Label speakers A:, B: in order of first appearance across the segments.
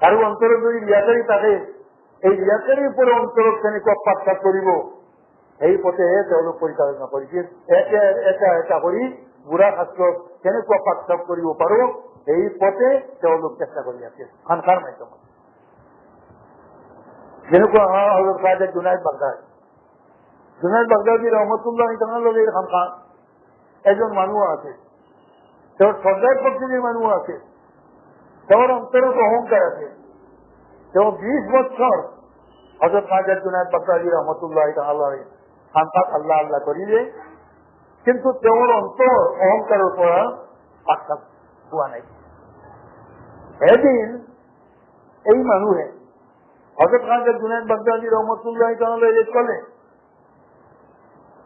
A: কারও অন্তরে যদি রিয়াকারি থাকে এই রিয়াকারির উপরে অন্তর কেনেকুৱা পাঠপাত কৰিব সেই পথেহে তেওঁলোক পৰিচালনা কৰিছিল একে এটা এটা কৰি বুঢ়া শাস্ত্ৰত কেনেকুৱা পাঠপাত কৰিব পাৰো, এই পথে তেওঁলোক চেষ্টা কৰি আছিল খানখাৰ মাধ্যমত। যেনেকুৱা হজরত খাজা জুনাইদ বাগদাদ। জুনাইদ বাগদাদি রহমতুল্লাহ তাহলে খানখান এজন মানুহ আছে। তেওঁৰ শ্ৰদ্ধাৰ প্ৰকৃতিৰ মানুহ আছে। তেওঁৰ অন্তৰত অহংকাৰ আছে তেওঁ বিশ বছৰ হজরত খাজা জুনাইদ বাগদাদি রহমতুল্লাহ তাহলে খানখান আল্লাহ আল্লাহ কৰিলে কিন্তু তেওঁৰ অন্তৰ অহংকাৰৰ পৰা পাত্তা পোৱা নাই। এদিন এই মানুহে হজরত খানকে জুনায়দ বাগদাদি রহমতুল্লাহ তাহলে কলে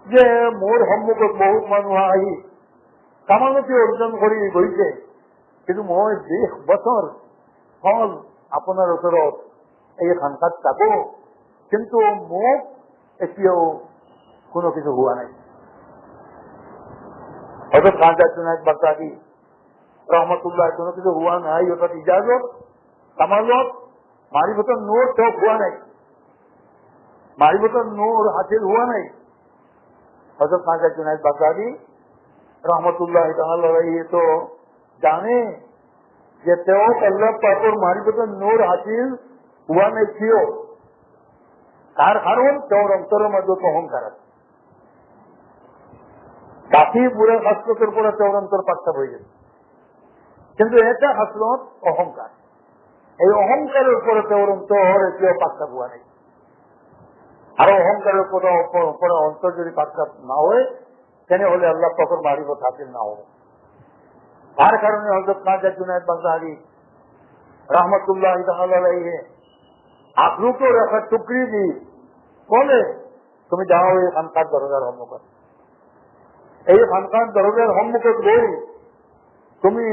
A: যে মোৰ সন্মুখত বহুত মানুহ আহি কামালতি অৰ্জন কৰি গৈছে। কিন্তু মই বিশ বছৰ হল আপোনাৰ ওচৰত এই খানকাত থাকো। কিন্তু মোক এতিয়াও কোনো কিছু হোৱা নাই। হজৰত খানকা জুনায়দ বাগদাদি ৰহমতুল্লাহ কোনো কিছু হোৱা নাই অর্থাৎ ইজাজত কামালত মারিফতের নূর তো হুয়া নাই। মারিফতের নূর হাসিল হুয়া নাই। হজরত খাজা জুনাইদ বাগদাদি রহমতুল্লাহ এ তো জানে যে তেও মারিফতের নূর হাসিল হুয়া নাই ছিল তার কারণ তোর অন্তরের মধ্যে তো অহংকার আছে। বাকি বুড়ে হাসলতের পরে তোর অন্তর পাত্তা হয়ে গেছে। কিন্তু এটা হাসলত অহংকার এই অহংকারের উপরে তোর অন্তর এটিও পাত্তা পোৱা নেই। আরও অহংকারের উপরে অন্তর যদি পাত্তা না হয় তেনেহলে আল্লাহ তখন মারিব হাসিল না হবে তার কারণে হজরত খাজা জুনায়দ বাগদাদি রহমতুল্লাহ আলাইহে আগ্রুকে রেখা টুকরি দি বলে তুমি যাও এই খানকার দরজার সম্মুখত এই খানকার দরজার সম্মুখত গৈ তুমি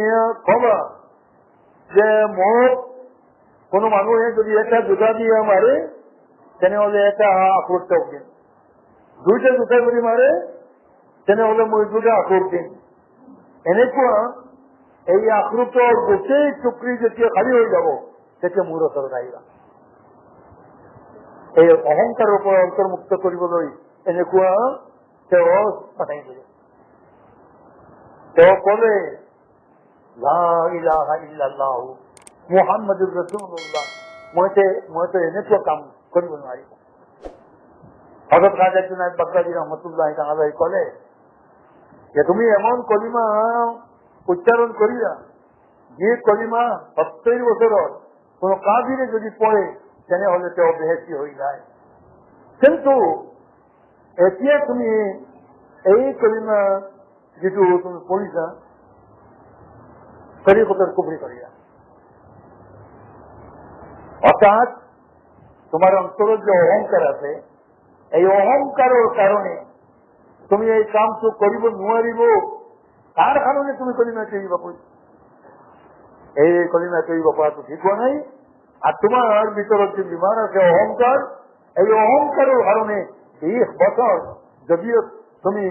A: কবা যে মোক কোনো মানুহে যদি এটা জোতা দিয়ে মারে তেনেহলে এটা আক্রোশ চোখ দিন দুইটা জোতা যদি মারে তেনেহলে মই দুটা আক্রোশ দিন এনেকুৱা এই আক্ৰোশৰ গোটেই চুক্ৰি যেতিয়া খালী হৈ যাব তেতিয়া মোৰ ওচৰত আহিবা এই অহংকাৰৰ পৰা অন্তৰ্মুক্ত কৰিবলৈ এনেকুৱা তেওঁ পঠাই দিলে। তেওঁ কলে মইতে মইতো এনেকুৱা কাম কৰিব নোৱাৰিব খাজা জুনায়দ বাগদাদি ৰহমতুল্লাহ তাহলে কলে যে তুমি এমন কলিমা উচ্চারণ করিয়া, যে কলিমা সত্তর বছরত কোন কাবিরে যদি পড়ে তেনেহলে তেওঁ বেহেসি হৈ যায়। কিন্তু, এতিয়া তুমি এই কলিমা যিটো তুমি পঢ়িছা শরীফতের কুবরি করিয়া অর্থাৎ তোমার অন্তরের যে অহংকার আছে, এই অহংকারের কারণে তুমি এই কামটো কৰিব নোৱাৰিব। তাৰ কাৰণে তুমি কলিমা কৰিব পাৰিবা এই কলিমা কৰিব পৰাটো ঠিক হোৱা নাই, আর তোমার ভিতৰত যে বিমান আছে, অহংকার, এই অহংকারের কারণে বিশ বছর যদিও তুমি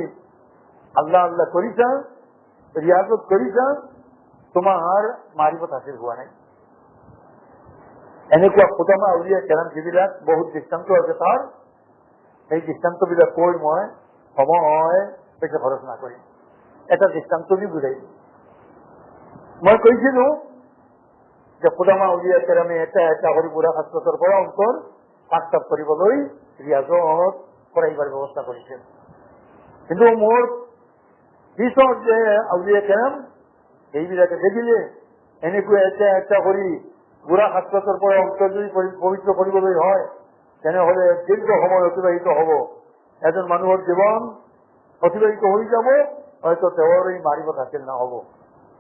A: আল্লাহ আল্লাহ করিছা, রিয়াজত করিছা তোমাৰ মাৰিবত হাসিল হোৱা নাই। এনেকুৱা খুদমা উলিয়াই কেৰাম যিবিলাক বহুত দৃষ্টান্ত আছে তাৰ, সেই দৃষ্টান্তবিলাক কৈ মই সময় বেছি খৰচ নকৰিম। এটা দৃষ্টান্ত দি বুজাই মই কৈছিলো যে খুদমা উলিয়াই কেৰামে এটা এটা কৰি বুঢ়া শাস্ত্ৰৰ পৰা অন্তৰ পাঠ্যাপ কৰিবলৈ ৰিয়াজত কৰাইবাৰ ব্যৱস্থা কৰিছিল কিন্তু মোৰ পিছত যে আউলিয়া কেৰাম, এইবিলাকে দেখিলে এনেকুৱা এটা এটা কৰি বুঢ়া শাস্ত্ৰৰ পৰা অন্তৰ যদি পবিত্ৰ কৰিবলৈ হয়, তেনেহলে দীৰ্ঘ সময় অতিবাহিত হব। এজন মানুহৰ জীৱন অতিবাহিত হৈ যাব। হয়তো তেওঁৰ এই মাৰিব থাকিল নহব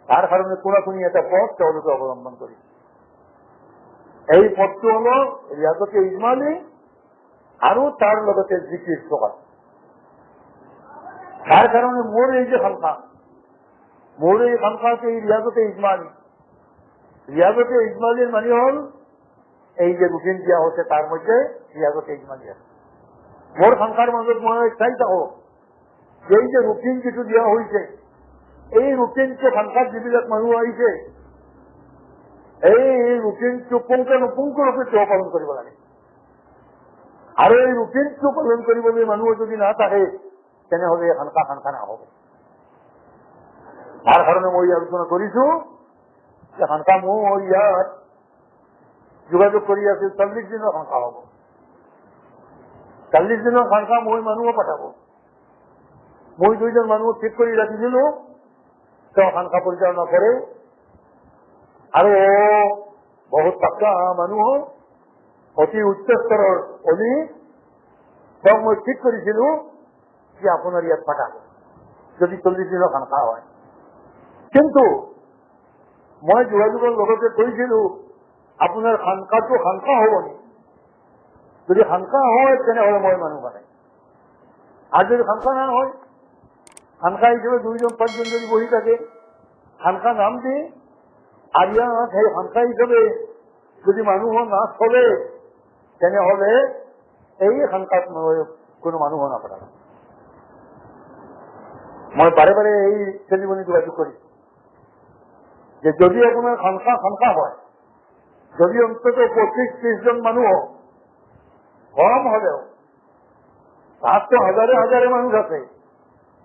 A: তাৰ কাৰণে কোনা কোনি এটা পথ তেওঁলোকে অৱলম্বন কৰি এই পথটো হল ৰিয়াজতে ইজমালি আৰু তাৰ লগতে জিকিৰ প্ৰকাশ তাৰ কাৰণে মোৰ এই যে খালখা মোৰ এই খালখাতে এই ৰিয়াজতে ইজমালি রিয়াজতে ইজমালির মানে হল এই যে রুটিন দেওয়া হচ্ছে, তার মধ্যে রিয়াজতে ইজমালি আছে। মোর সংখ্যার মাজত মই চাই থাকো এই যে ৰুটিন কিছু দেওয়া হয়েছে এই ৰুটিনকে সংখ্যাৰ যিবিলাক মানুহ আহিছে এই ৰুটিনটো পুংখানুপুংখৰূপে তেওঁ পালন কৰিব লাগে। আৰু এই ৰুটিনটো পালন কৰিবলৈ মানুহ যদি নাথাকে তেনেহলে সানকা সানকা নহব। তাৰ কাৰণে মই আলোচনা কৰিছো যে মোৰ ইয়াত যোগাযোগ কৰি আছো চল্লিশ দিনৰ সানকা হব। চল্লিশ দিনৰ মই মানুহো পঠাব। মই দুইজন মানুহ ঠিক কৰি ৰাখিছিলো তেওঁ সানকা পৰিচালনা কৰে আৰু বহুত পাক্কা মানুহ অতি উচ্চ স্তৰৰ অলি তেওঁক মই ঠিক কৰিছিলো যে আপোনাৰ ইয়াত পাঠাব যদি চল্লিশ দিনৰ সানকা হয়। কিন্তু মই যোগাযোগৰ লগতে কৈছিলো আপোনাৰ সানকাটো সানকা হ'ব নেকি যদি সানকা হয় তেনেহলে মই মানুহ মানে আৰু যদি সানকা নহয় সানকা হিসেবে দুইজন, পাঁচজন যদি বহি থাকে সানকা নাম দি আর ইয়াত সেই সানকা হিসেবে যদি মানুহ না চলে, তেনেহলে এই মই কোনো মানুহ নাপায় মই বাৰে বাৰে এই চেলিমনি যোগাযোগ কৰিছো যে যদি আপোনাৰ সানকা সানকা হয়, যদি অন্তত পঁচিশ, ত্ৰিশজন মানুহ কম হলেও তাত তো হাজারে হাজারে মানুষ আছে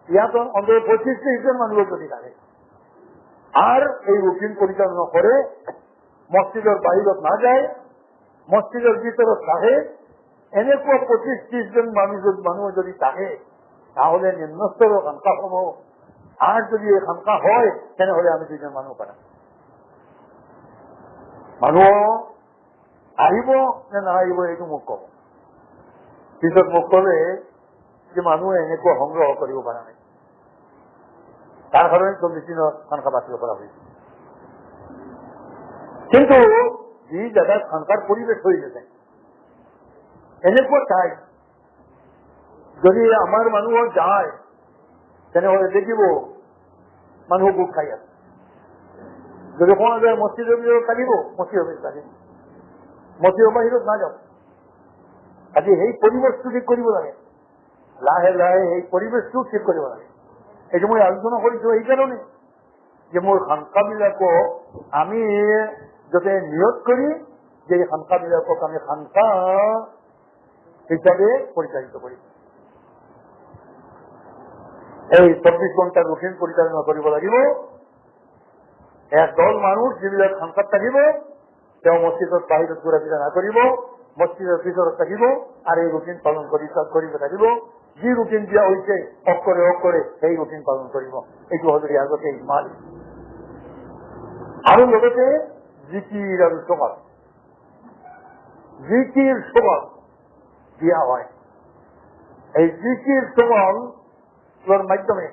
A: ইয়াত অন্তত পঁচিশ ত্রিশজন মানুষ যদি থাকে আর এই রুটিন পরিচালনা করে মসজিদের বাহিরত না যায়, মসজিদের ভিতৰত থাকে, এনেকুৱা পঁচিশ ত্ৰিশজন মানুহ মানুহ যদি থাকে, তাহলে নিম্নস্তৰৰ সংখ্যাসমূহ আর যদি এই সংখ্যা হয়, তেনেহলে আমি দুজন মানুহ পাৰা মানুহ আহিব নে নাহিব, এইটো মোক কব। পিছত মোক কলে যে মানুহে এনেকুৱা সংগ্ৰহ কৰিব পৰা নাই। তাৰ কাৰণে চল্লিশ দিনৰ সংখ্যা বাতিল কৰা হৈছে। কিন্তু যি জেগাত সংখ্যাৰ পৰিৱেশ হৈ গৈছে এনেকুৱা ঠাই যদি আমাৰ মানুহ যায় তেনেহলে দেখিব মানুহ গোট খাই আছে। যদি কোৱা যায় মছজিদৰ ভিতৰত থাকিব মছজিদৰ ভিতৰত থাকিব। মছজিদৰ বাহিৰত নাযাওঁ আজি সেই পৰিৱেশটো কৰিব লাগে। লাহে লাহে সেই পৰিৱেশটো ঠিক কৰিব লাগে এইটো মই আলোচনা কৰিছো এইকাৰণে যে মোৰ সংখ্যাবিলাকক আমি যাতে নিয়োগ কৰি যে এই সংখ্যাবিলাকক আমি সংখ্যা হিচাপে পৰিচালিত কৰিম এই চব্বিশ ঘণ্টা ৰুটিন পৰিচালনা কৰিব লাগিব। একদল মানুহ যিবিলাক সংখ্যাত থাকিব, তেওঁ মছজিদত বাহিৰত ঘূৰা ফিৰা নকৰিব, মছজিদৰ ভিতৰত থাকিব, আৰু এই ৰুটিন পালন কৰি কৰিব থাকিব। যি ৰুটিন দিয়া হৈছে অক্ষৰে অক্ষৰে সেই ৰুটিন পালন কৰিব এইটো হ'ল আগতে ইমান আৰু লগতে জিকিৰ আৰু চমাজ জিকিৰ চমাজ দিয়া হয়। এই জিকিৰ চমাজৰ মাধ্যমে।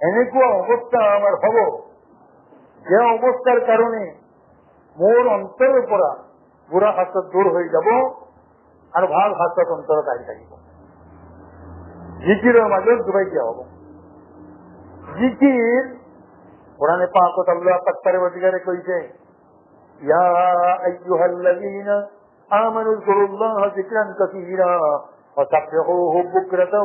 A: এনেকুৱা অৱস্থা আমাৰ হব। যে অৱস্থাৰ কাৰণে মোৰ অন্তৰৰ পৰা বুঢ়া শাস্ত্ৰত দূৰ হৈ যাব আৰু ভালো শাস্ত্ৰত অন্তৰত আহি থাকিব। জিকিৰৰ মাঝে ডুবাই দিয়া হ'ব। জিকিৰ কোরআনে পাকত আল্লাহ তাক্তারে অধিকারে কইছে, ইয়া আইয়ুহাল্লাযীনা আমানু যকুরুল্লাহ যিকরান কাসীরা ওয়া সাব্বিহুহু বুকরাতাও